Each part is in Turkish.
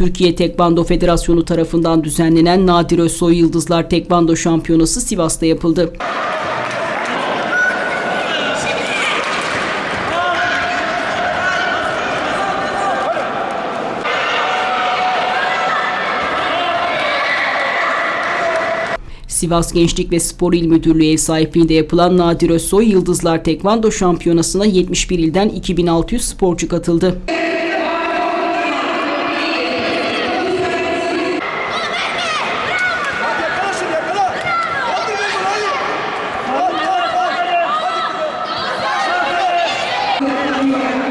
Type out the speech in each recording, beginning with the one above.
Türkiye Tekvando Federasyonu tarafından düzenlenen Nadir Özsoy Yıldızlar Tekvando Şampiyonası Sivas'ta yapıldı. Sivas Gençlik ve Spor İl Müdürlüğü ev sahipliğinde yapılan Nadir Özsoy Yıldızlar Tekvando Şampiyonası'na 71 ilden 2600 sporcu katıldı. Thank you.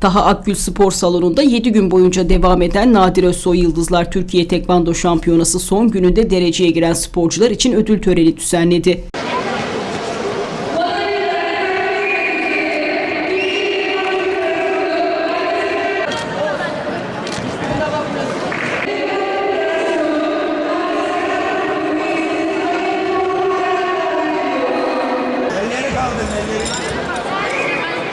Taha Akgül Spor Salonu'nda 7 gün boyunca devam eden Nadir Özsoy Yıldızlar Türkiye Tekvando Şampiyonası son gününde dereceye giren sporcular için ödül töreni düzenledi.